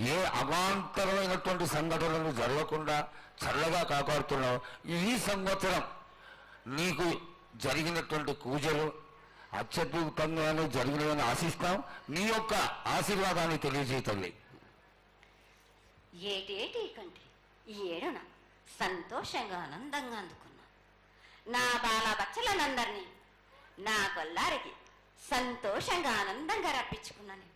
ఏ అవాంతరమైనటువంటి సంఘటనలు జరగకుండా చల్లగా కాపాడుతున్నావు? ఈ సంవత్సరం నీకు జరిగినటువంటి పూజలు అత్యద్భుతంగానే జరిగినవని ఆశిస్తాం. నీ యొక్క ఆశీర్వాదాన్ని తెలియజేయతండి ఏటేటి కంటే? ఈ ఏడున సంతోషంగా ఆనందంగా అందుకున్నా. నా బాల బచ్చలనందరినీ నా కొల్లారికి సంతోషంగా ఆనందంగా రప్పించుకున్నాను.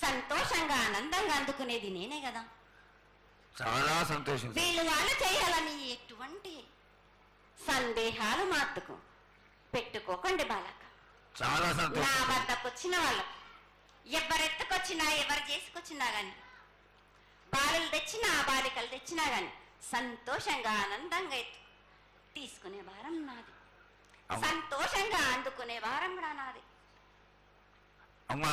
సంతోషంగా ఆనందంగా అందుకునేది నేనే కదా. చాలా సంతోషం వీళ్ళు వాళ్ళు చేయాలని ఎటువంటి సందేహాలు మాత్తుకు పెట్టుకోకండి బాలక. చాలా నా సంతోషం వద్దకు వచ్చిన వాళ్ళు ఎవరెత్తుకొచ్చినా ఎవరు చేసుకొచ్చినా గాని బాలులు తెచ్చినా బాలికలు తెచ్చినా గాని సంతోషంగా ఆనందంగా ఎత్తు తీసుకునే భారం నాది. సంతోషంగా అందుకునే భారం కూడా నాది. అమ్మా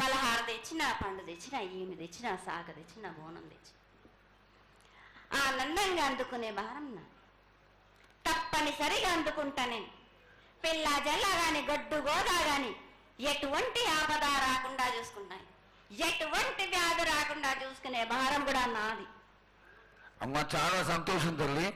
పలహార తెచ్చినా పండు తెచ్చిన ఈమె తెచ్చిన సాగ తెచ్చినా బోనం తెచ్చి. ఆనందంగా అందుకునే భారం నా తప్పనిసరిగా అందుకుంటా నేను. పిల్ల జల్ల గాని గడ్డు గోదా గాని ఎటువంటి ఆపద రాకుండా చూసుకుంటాను ఎటువంటి వ్యాధి రాకుండా చూసుకునే భారం కూడా నాది. అమ్మ చాలా సంతోషం తల్లి.